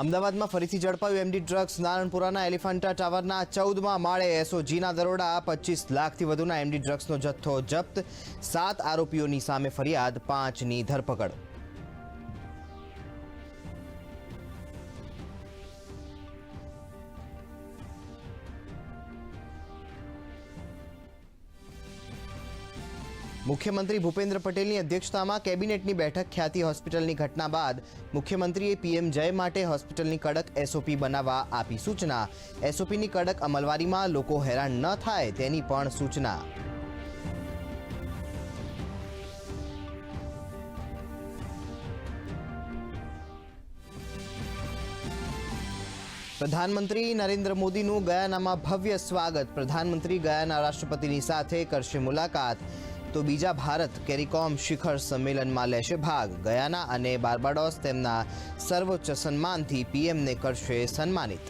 અમદાવાદમાં ફરીથી ઝડપાયું એમડી ડ્રગ્સ. નારણપુરાના એલિફન્ટા ટાવરના ચૌદમાં માળે એસઓજીના દરોડા પચીસ લાખથી વધુના એમડી ડ્રગ્સનો જથ્થો જપ્ત. સાત આરોપીઓની સામે ફરિયાદ, પાંચની ધરપકડ. મુખ્યમંત્રી ભૂપેન્દ્ર પટેલની અધ્યક્ષતામાં કેબિનેટની બેઠક ખ્યાતિ હોસ્પિટલની ઘટના બાદ મુખ્યમંત્રીએ પીએમ જય માટે હોસ્પિટલની કડક એસઓપી બનાવવા આપી સૂચના. એસઓપીની કડક અમલવારીમાં લોકો હેરાન ન થાય તેની પણ સૂચના. પ્રધાનમંત્રી નરેન્દ્ર મોદીનું ગયાનામાં ભવ્ય સ્વાગત. પ્રધાનમંત્રી ગયાના રાષ્ટ્રપતિની સાથે કરશે મુલાકાત. તો બીજા ભારત કેરીકોમ શિખર સંમેલનમાં લેશે ભાગ. ગયાના અને બાર્બાડોસ તેમના સર્વોચ્ચ સન્માનથી પીએમને કરશે સન્માનિત.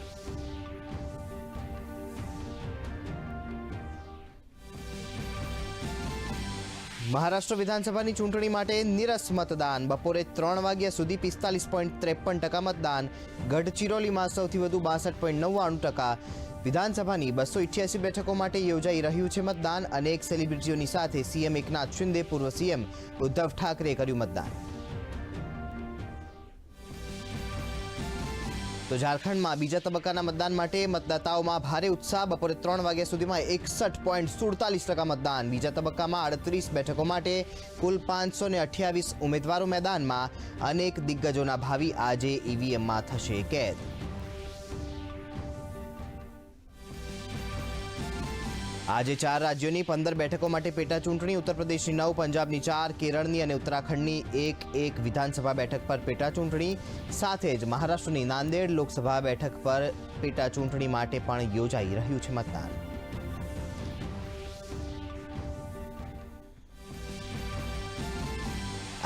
મહારાષ્ટ્ર વિધાનસભાની ચૂંટણી માટે નીરસ મતદાન. બપોરે ત્રણ વાગ્યા સુધી પિસ્તાલીસ પોઈન્ટ ત્રેપન ટકા મતદાન. ગઢચિરોલીમાં સૌથી વધુ બાસઠ પોઈન્ટ નવ્વાણું ટકા. વિધાનસભાની બસો ઇઠ્યાસી બેઠકો માટે યોજાઈ રહ્યું છે મતદાન અનેક સેલિબ્રિટીઓની સાથે સીએમ એકનાથ શિંદે પૂર્વ સીએમ ઉદ્ધવ ઠાકરે કર્યું મતદાન. તો ઝારખંડમાં બીજા તબક્કાના મતદાન માટે મતદાતાઓમાં ભારે ઉત્સાહ. બપોરે ત્રણ વાગ્યા સુધીમાં એકસઠ પોઈન્ટ સુડતાલીસ ટકા મતદાન. બીજા તબક્કામાં અડત્રીસ બેઠકો માટે કુલ પાંચસો ને અઠ્યાવીસ ઉમેદવારો મેદાનમાં. અનેક દિગ્ગજોના ભાવિ આજે ઈવીએમમાં થશે કેદ. આજે ચાર રાજ્યોની પંદર બેઠકો માટે પેટા ચૂંટણી, ઉત્તર પ્રદેશની નવ પંજાબની ચાર, કેરળની અને ઉત્તરાખંડની એક એક વિધાનસભા બેઠક પર પેટા ચૂંટણી, સાથે જ મહારાષ્ટ્રની નાંદેડ લોકસભા બેઠક પર પેટા ચૂંટણી માટે પણ યોજાઈ રહ્યું છે મતદાન.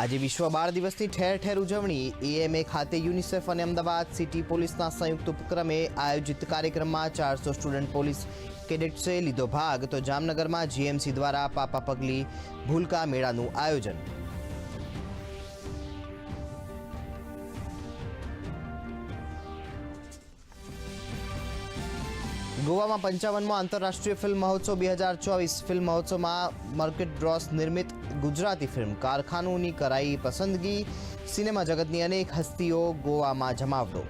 આજે વિશ્વ બાળ દિવસની ઠેર ઠેર ઉજવણી. એએમએ ખાતે યુનિસેફ અને અમદાવાદ સિટી પોલીસના સંયુક્ત ઉપક્રમે આયોજિત કાર્યક્રમમાં ચારસો સ્ટુડન્ટ પોલીસ કેડેટ્સે લીધો ભાગ. તો જામનગરમાં જીએમસી દ્વારા પાપા પગલી ભૂલકા મેળાનું આયોજન. ગોવામાં પંચાવનમાં આંતરરાષ્ટ્રીય ફિલ્મ મહોત્સવ બે હજાર ચોવીસ ફિલ્મ મહોત્સવમાં માર્કેટ ડ્રોસ નિર્મિત ગુજરાતી ફિલ્મ કારખાનુંની કરાઈ પસંદગી. સિનેમા જગતની અનેક હસ્તીઓ ગોવામાં જમાવડો.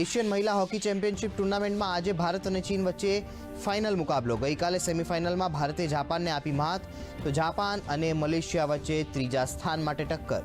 એશિયન મહિલા હોકી ચેમ્પિયનશિપ ટુર્નામેન્ટમાં આજે ભારત અને ચીન વચ્ચે ફાઇનલ મુકાબલો. ગઈકાલે સેમીફાઇનલમાં ભારતે જાપાનને આપી માત, તો જાપાન અને મલેશિયા વચ્ચે ત્રીજા સ્થાન માટે ટક્કર.